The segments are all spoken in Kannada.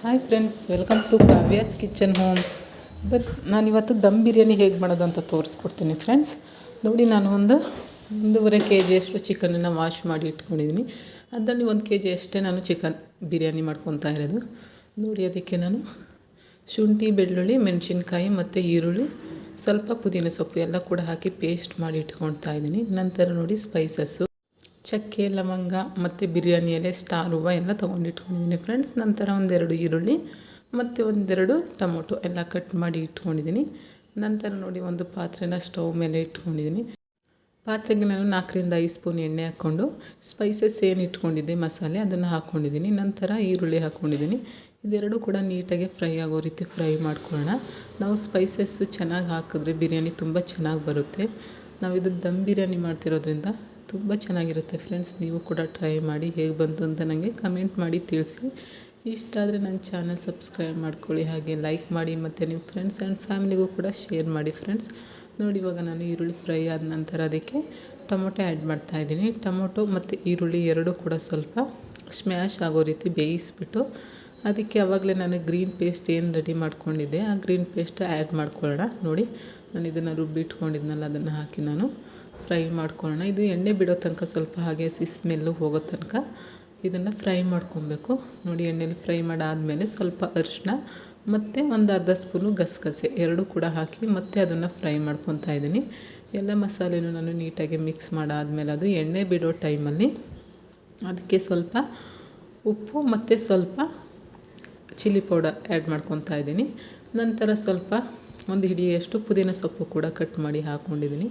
Hi friends welcome to Kavya's kitchen home but ನಾನಿವತ್ತು ದಮ್ ಬಿರಿಯಾನಿ ಹೇಗೆ ಮಾಡೋದು ಅಂತ ತೋರಿಸ್ಕೊಡ್ತೀನಿ ಫ್ರೆಂಡ್ಸ್ ನೋಡಿ ನಾನು ಒಂದು ಒಂದೂವರೆ ಕೆ ಜಿಯಷ್ಟು ಚಿಕನನ್ನು ವಾಶ್ ಮಾಡಿ ಇಟ್ಕೊಂಡಿದ್ದೀನಿ ಅದರಲ್ಲಿ ಒಂದು ಕೆ ಜಿ ಅಷ್ಟೇ ನಾನು ಚಿಕನ್ ಬಿರಿಯಾನಿ ಮಾಡ್ಕೊತಾ ಇರೋದು. ನೋಡಿ ಅದಕ್ಕೆ ನಾನು ಶುಂಠಿ, ಬೆಳ್ಳುಳ್ಳಿ, ಮೆಣಸಿನ್ಕಾಯಿ ಮತ್ತು ಈರುಳ್ಳಿ, ಸ್ವಲ್ಪ ಪುದೀನ ಸೊಪ್ಪು ಎಲ್ಲ ಕೂಡ ಹಾಕಿ ಪೇಸ್ಟ್ ಮಾಡಿ ಇಟ್ಕೊಳ್ತಾ ಇದ್ದೀನಿ. ನಂತರ ನೋಡಿ ಸ್ಪೈಸಸ್ಸು ಚಕ್ಕೆ, ಲವಂಗ ಮತ್ತು ಬಿರಿಯಾನಿ ಎಲೆ, ಸ್ಟಾರ್, ಹೂವು ಎಲ್ಲ ತೊಗೊಂಡಿಟ್ಕೊಂಡಿದ್ದೀನಿ ಫ್ರೆಂಡ್ಸ್. ನಂತರ ಒಂದೆರಡು ಈರುಳ್ಳಿ ಮತ್ತು ಒಂದೆರಡು ಟೊಮೊಟೊ ಎಲ್ಲ ಕಟ್ ಮಾಡಿ ಇಟ್ಕೊಂಡಿದ್ದೀನಿ. ನಂತರ ನೋಡಿ ಒಂದು ಪಾತ್ರೆನ ಸ್ಟವ್ ಮೇಲೆ ಇಟ್ಕೊಂಡಿದ್ದೀನಿ. ಪಾತ್ರೆಗೆ ನಾನು ನಾಲ್ಕರಿಂದ ಐದು ಸ್ಪೂನ್ ಎಣ್ಣೆ ಹಾಕ್ಕೊಂಡು ಸ್ಪೈಸಸ್ ಏನು ಇಟ್ಕೊಂಡಿದ್ದೆ, ಮಸಾಲೆ ಅದನ್ನು ಹಾಕ್ಕೊಂಡಿದ್ದೀನಿ. ನಂತರ ಈರುಳ್ಳಿ ಹಾಕ್ಕೊಂಡಿದ್ದೀನಿ. ಇದೆರಡೂ ಕೂಡ ನೀಟಾಗಿ ಫ್ರೈ ಆಗೋ ರೀತಿ ಫ್ರೈ ಮಾಡ್ಕೊಳ್ಳೋಣ. ನಾವು ಸ್ಪೈಸಸ್ ಚೆನ್ನಾಗಿ ಹಾಕಿದ್ರೆ ಬಿರಿಯಾನಿ ತುಂಬ ಚೆನ್ನಾಗಿ ಬರುತ್ತೆ. ನಾವು ಇದು ದಮ್ ಬಿರಿಯಾನಿ ಮಾಡ್ತಿರೋದ್ರಿಂದ ತುಂಬ ಚೆನ್ನಾಗಿರುತ್ತೆ ಫ್ರೆಂಡ್ಸ್, ನೀವು ಕೂಡ ಟ್ರೈ ಮಾಡಿ ಹೇಗೆ ಬಂತು ಅಂತ ನನಗೆ ಕಮೆಂಟ್ ಮಾಡಿ ತಿಳಿಸಿ. ಇಷ್ಟ ಆದರೆ ನನ್ನ ಚಾನಲ್ ಸಬ್ಸ್ಕ್ರೈಬ್ ಮಾಡ್ಕೊಳ್ಳಿ, ಹಾಗೆ ಲೈಕ್ ಮಾಡಿ, ಮತ್ತು ನಿಮ್ಮ ಫ್ರೆಂಡ್ಸ್ ಆ್ಯಂಡ್ ಫ್ಯಾಮಿಲಿಗೂ ಕೂಡ ಶೇರ್ ಮಾಡಿ ಫ್ರೆಂಡ್ಸ್ ನೋಡಿ ಇವಾಗ ನಾನು ಈರುಳ್ಳಿ ಫ್ರೈ ಆದ ನಂತರ ಅದಕ್ಕೆ ಟೊಮೊಟೊ ಆ್ಯಡ್ ಮಾಡ್ತಾಯಿದ್ದೀನಿ ಟೊಮೊಟೊ ಮತ್ತು ಈರುಳ್ಳಿ ಎರಡೂ ಕೂಡ ಸ್ವಲ್ಪ ಸ್ಮ್ಯಾಶ್ ಆಗೋ ರೀತಿ ಬೇಯಿಸ್ಬಿಟ್ಟು ಅದಕ್ಕೆ ಆವಾಗಲೇ ನಾನು ಗ್ರೀನ್ ಪೇಸ್ಟ್ ಏನು ರೆಡಿ ಮಾಡ್ಕೊಂಡಿದ್ದೆ, ಆ ಗ್ರೀನ್ ಪೇಸ್ಟ್ ಆ್ಯಡ್ ಮಾಡ್ಕೊಳ್ಳೋಣ. ನೋಡಿ, ನಾನು ಇದನ್ನು ರುಬ್ಬಿಟ್ಕೊಂಡಿದ್ನಲ್ಲ ಅದನ್ನು ಹಾಕಿ ನಾನು ಫ್ರೈ ಮಾಡ್ಕೊಳ್ಳೋಣ. ಇದು ಎಣ್ಣೆ ಬಿಡೋ ತನಕ ಸ್ವಲ್ಪ ಹಾಗೆ ಸಿ ಸ್ಮೆಲ್ಲು ಹೋಗೋ ತನಕ ಇದನ್ನು ಫ್ರೈ ಮಾಡ್ಕೊಬೇಕು. ನೋಡಿ, ಎಣ್ಣೆಲಿ ಫ್ರೈ ಮಾಡಾದಮೇಲೆ ಸ್ವಲ್ಪ ಅರಿಶಿನ ಮತ್ತು ಒಂದು ಅರ್ಧ ಸ್ಪೂನು ಗಸಗಸೆ, ಎರಡೂ ಕೂಡ ಹಾಕಿ ಮತ್ತೆ ಅದನ್ನು ಫ್ರೈ ಮಾಡ್ಕೊತಾ ಇದ್ದೀನಿ. ಎಲ್ಲ ಮಸಾಲೆನೂ ನಾನು ನೀಟಾಗಿ ಮಿಕ್ಸ್ ಮಾಡಾದಮೇಲೆ ಅದು ಎಣ್ಣೆ ಬಿಡೋ ಟೈಮಲ್ಲಿ ಅದಕ್ಕೆ ಸ್ವಲ್ಪ ಉಪ್ಪು ಮತ್ತು ಸ್ವಲ್ಪ ಚಿಲ್ಲಿ ಪೌಡರ್ ಆ್ಯಡ್ ಮಾಡ್ಕೊತಾ ಇದ್ದೀನಿ. ನಂತರ ಸ್ವಲ್ಪ ಒಂದು ಹಿಡಿಯಷ್ಟು ಪುದೀನ ಸೊಪ್ಪು ಕೂಡ ಕಟ್ ಮಾಡಿ ಹಾಕ್ಕೊಂಡಿದ್ದೀನಿ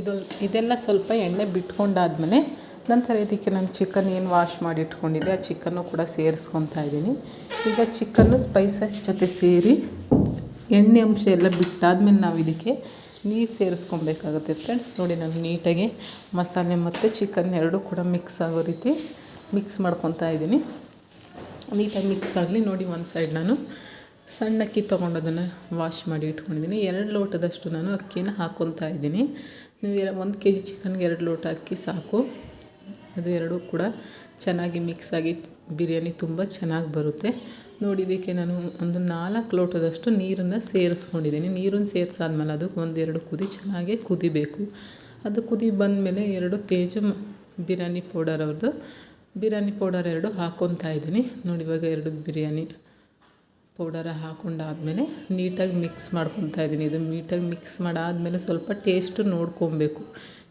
ಇದು ಇದೆಲ್ಲ ಸ್ವಲ್ಪ ಎಣ್ಣೆ ಬಿಟ್ಕೊಂಡಾದ್ಮೇಲೆ ನಂತರ ಇದಕ್ಕೆ ನಾನು ಚಿಕನ್ ಏನು ವಾಶ್ ಮಾಡಿ ಇಟ್ಕೊಂಡಿದ್ದೆ, ಆ ಚಿಕನ್ನು ಕೂಡ ಸೇರಿಸ್ಕೊತಾ ಇದ್ದೀನಿ. ಈಗ ಚಿಕನ್ನು ಸ್ಪೈಸಸ್ ಜೊತೆ ಸೇರಿ ಎಣ್ಣೆ ಅಂಶ ಎಲ್ಲ ಬಿಟ್ಟಾದ್ಮೇಲೆ ನಾವು ಇದಕ್ಕೆ ನೀರು ಸೇರಿಸ್ಕೊಬೇಕಾಗುತ್ತೆ ಫ್ರೆಂಡ್ಸ್. ನೋಡಿ ನಾನು ನೀಟಾಗಿ ಮಸಾಲೆ ಮತ್ತು ಚಿಕನ್ ಎರಡೂ ಕೂಡ ಮಿಕ್ಸ್ ಆಗೋ ರೀತಿ ಮಿಕ್ಸ್ ಮಾಡ್ಕೊತಾ ಇದ್ದೀನಿ. ನೀಟಾಗಿ ಮಿಕ್ಸ್ ಆಗಲಿ, ನೋಡಿ ಒಂದು ಸೈಡ್ ನಾನು ಸಣ್ಣ ಅಕ್ಕಿ ತೊಗೊಂಡು ಅದನ್ನು ವಾಶ್ ಮಾಡಿ ಇಟ್ಕೊಂಡಿದ್ದೀನಿ ಎರಡು ಲೋಟದಷ್ಟು ನಾನು ಅಕ್ಕಿನ ಹಾಕ್ಕೊತಾ ಇದ್ದೀನಿ. ನೀವು ಒಂದು ಕೆ ಜಿ ಚಿಕನ್ಗೆ ಎರಡು ಲೋಟ ಅಕ್ಕಿ ಸಾಕು. ಅದು ಎರಡೂ ಕೂಡ ಚೆನ್ನಾಗಿ ಮಿಕ್ಸ್ ಆಗಿ ಬಿರಿಯಾನಿ ತುಂಬ ಚೆನ್ನಾಗಿ ಬರುತ್ತೆ. ನೋಡಿ, ಇದಕ್ಕೆ ನಾನು ಒಂದು ನಾಲ್ಕು ಲೋಟದಷ್ಟು ನೀರನ್ನು ಸೇರಿಸ್ಕೊಂಡಿದ್ದೀನಿ ನೀರನ್ನು ಸೇರಿಸಾದ್ಮೇಲೆ ಅದಕ್ಕೆ ಒಂದೆರಡು ಕುದಿ ಚೆನ್ನಾಗಿ ಕುದಿಬೇಕು. ಅದು ಕುದಿ ಬಂದಮೇಲೆ ಎರಡು ತೇಜ ಬಿರಿಯಾನಿ ಪೌಡರ್ ಅವ್ರದ್ದು ಬಿರಿಯಾನಿ ಪೌಡರ್ ಎರಡು ಹಾಕ್ಕೊತಾ ಇದ್ದೀನಿ. ನೋಡಿ, ಇವಾಗ ಎರಡು ಬಿರಿಯಾನಿ ಪೌಡರ ಹಾಕೊಂಡಾದ್ಮೇಲೆ ನೀಟಾಗಿ ಮಿಕ್ಸ್ ಮಾಡ್ಕೊತಾ ಇದ್ದೀನಿ. ಇದು ನೀಟಾಗಿ ಮಿಕ್ಸ್ ಮಾಡಾದಮೇಲೆ ಸ್ವಲ್ಪ ಟೇಸ್ಟು ನೋಡ್ಕೊಬೇಕು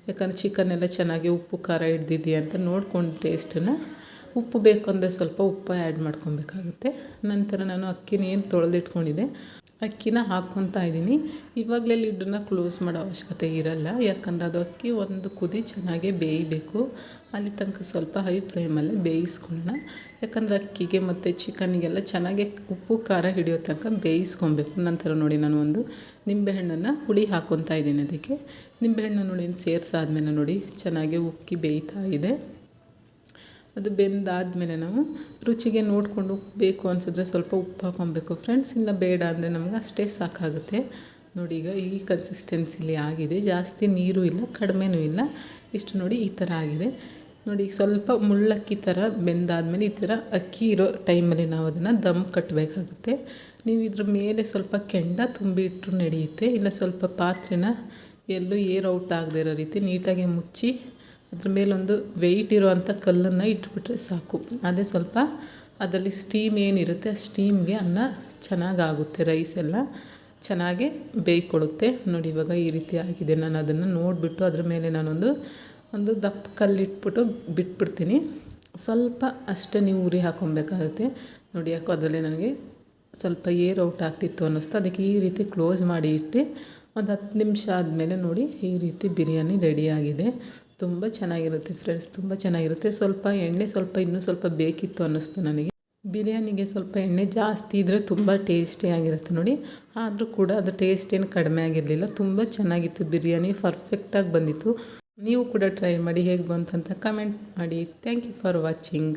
ಯಾಕಂದರೆ ಚಿಕನ್ ಎಲ್ಲ ಚೆನ್ನಾಗಿ ಉಪ್ಪು, ಖಾರ ಹಿಡ್ದಿದೆಯಾ ಅಂತ ನೋಡ್ಕೊಂಡು ಟೇಸ್ಟನ್ನು ಉಪ್ಪು ಬೇಕಂದರೆ ಸ್ವಲ್ಪ ಉಪ್ಪು ಆ್ಯಡ್ ಮಾಡ್ಕೊಬೇಕಾಗುತ್ತೆ ನಂತರ ನಾನು ಅಕ್ಕಿನ ಏನು ತೊಳೆದಿಟ್ಕೊಂಡಿದ್ದೆ ಅಕ್ಕಿನ ಹಾಕ್ಕೊತಾ ಇದ್ದೀನಿ. ಇವಾಗಲೇ ಲಿಡ್ಡನ್ನ ಕ್ಲೋಸ್ ಮಾಡೋ ಅವಶ್ಯಕತೆ ಇರಲ್ಲ. ಯಾಕಂದ್ರೆ ಅದು ಅಕ್ಕಿ ಒಂದು ಕುದಿ ಚೆನ್ನಾಗೇ ಬೇಯಬೇಕು. ಅಲ್ಲಿ ತನಕ ಸ್ವಲ್ಪ ಹೈ ಫ್ಲೇಮಲ್ಲೇ ಬೇಯಿಸ್ಕೊಳ್ಳೋಣ. ಯಾಕಂದರೆ ಅಕ್ಕಿಗೆ ಮತ್ತು ಚಿಕನ್ಗೆಲ್ಲ ಚೆನ್ನಾಗೆ ಉಪ್ಪು, ಖಾರ ಹಿಡಿಯೋ ತನಕ ಬೇಯಿಸ್ಕೊಬೇಕು. ನಂತರ ನೋಡಿ ನಾನು ಒಂದು ನಿಂಬೆಹಣ್ಣನ್ನು ಹುಳಿ ಹಾಕ್ಕೊತಾ ಇದ್ದೀನಿ ಅದಕ್ಕೆ. ನಿಂಬೆಹಣ್ಣು ನೋಡಿ ಸೇರಿಸಾದ್ಮೇಲೆ ನೋಡಿ ಚೆನ್ನಾಗಿ ಉಕ್ಕಿ ಬೇಯ್ತಾ ಇದೆ. ಅದು ಬೆಂದಾದಮೇಲೆ ನಾವು ರುಚಿಗೆ ನೋಡಿಕೊಂಡು ಬೇಕು ಅನಿಸಿದ್ರೆ ಸ್ವಲ್ಪ ಉಪ್ಪು ಹಾಕ್ಕೊಬೇಕು ಫ್ರೆಂಡ್ಸ್. ಇಲ್ಲ ಬೇಡ ಅಂದರೆ ನಮಗೆ ಅಷ್ಟೇ ಸಾಕಾಗುತ್ತೆ. ನೋಡಿ ಈಗ ಈ ಕನ್ಸಿಸ್ಟೆನ್ಸಿಲಿ ಆಗಿದೆ. ಜಾಸ್ತಿ ನೀರು ಇಲ್ಲ, ಕಡಿಮೆನೂ ಇಲ್ಲ. ಇಷ್ಟು ನೋಡಿ ಈ ಥರ ಆಗಿದೆ. ನೋಡಿ ಸ್ವಲ್ಪ ಮುಳ್ಳಕ್ಕಿ ಥರ ಬೆಂದಾದಮೇಲೆ ಈ ಥರ ಅಕ್ಕಿ ಇರೋ ಟೈಮಲ್ಲಿ ನಾವು ಅದನ್ನು ದಮ್ ಕಟ್ಟಬೇಕಾಗುತ್ತೆ ನೀವು ಇದ್ರ ಮೇಲೆ ಸ್ವಲ್ಪ ಕೆಂಡ ತುಂಬಿ ಇಟ್ಟರು ನಡೆಯುತ್ತೆ. ಇಲ್ಲ ಸ್ವಲ್ಪ ಪಾತ್ರೆನ ಎಲ್ಲೂ ಏರ್ ಔಟ್ ಆಗದೇ ಇರೋ ರೀತಿ ನೀಟಾಗಿ ಮುಚ್ಚಿ ಅದ್ರ ಮೇಲೊಂದು ವೆಯ್ಟ್ ಇರುವಂಥ ಕಲ್ಲನ್ನು ಇಟ್ಬಿಟ್ರೆ ಸಾಕು. ಅದೇ ಸ್ವಲ್ಪ ಅದರಲ್ಲಿ ಸ್ಟೀಮ್ ಏನಿರುತ್ತೆ ಆ ಸ್ಟೀಮ್ಗೆ ಅನ್ನ ಚೆನ್ನಾಗಾಗುತ್ತೆ ರೈಸ್ ಎಲ್ಲ ಚೆನ್ನಾಗಿ ಬೇಯ್ಕೊಡುತ್ತೆ ನೋಡಿ, ಇವಾಗ ಈ ರೀತಿ ಆಗಿದೆ. ನಾನು ಅದನ್ನು ನೋಡಿಬಿಟ್ಟು ಅದ್ರ ಮೇಲೆ ನಾನೊಂದು, ಒಂದು ದಪ್ಪ ಕಲ್ಲಿಟ್ಬಿಟ್ಟು ಬಿಟ್ಬಿಡ್ತೀನಿ. ಸ್ವಲ್ಪ ಅಷ್ಟೇ ನೀವು ಉರಿ ಹಾಕೊಬೇಕಾಗುತ್ತೆ. ನೋಡಿ, ಯಾಕೋ ಅದರಲ್ಲಿ ನನಗೆ ಸ್ವಲ್ಪ ಏರ್ ಔಟ್ ಆಗ್ತಿತ್ತು ಅನ್ನಿಸ್ತು. ಅದಕ್ಕೆ ಈ ರೀತಿ ಕ್ಲೋಸ್ ಮಾಡಿ ಇಟ್ಟು ಒಂದು ಹತ್ತು ನಿಮಿಷ ಆದಮೇಲೆ ನೋಡಿ, ಈ ರೀತಿ ಬಿರಿಯಾನಿ ರೆಡಿಯಾಗಿದೆ ತುಂಬ ಚೆನ್ನಾಗಿರುತ್ತೆ ಫ್ರೆಂಡ್ಸ್ ತುಂಬ ಚೆನ್ನಾಗಿರುತ್ತೆ. ಸ್ವಲ್ಪ ಎಣ್ಣೆ, ಸ್ವಲ್ಪ ಇನ್ನೂ ಸ್ವಲ್ಪ ಬೇಕಿತ್ತು ಅನ್ನಿಸ್ತು ನನಗೆ. ಬಿರಿಯಾನಿಗೆ ಸ್ವಲ್ಪ ಎಣ್ಣೆ ಜಾಸ್ತಿ ಇದ್ದರೆ ತುಂಬ ಟೇಸ್ಟಿಯಾಗಿರುತ್ತೆ ನೋಡಿ. ಆದರೂ ಕೂಡ ಅದು ಟೇಸ್ಟ್ ಏನು ಕಡಿಮೆ ಆಗಿರಲಿಲ್ಲ. ತುಂಬ ಚೆನ್ನಾಗಿತ್ತು ಬಿರಿಯಾನಿ ಪರ್ಫೆಕ್ಟಾಗಿ ಬಂದಿತ್ತು. ನೀವು ಕೂಡ ಟ್ರೈ ಮಾಡಿ ಹೇಗೆ ಬಂತಂತ ಕಮೆಂಟ್ ಮಾಡಿ. Thank you for watching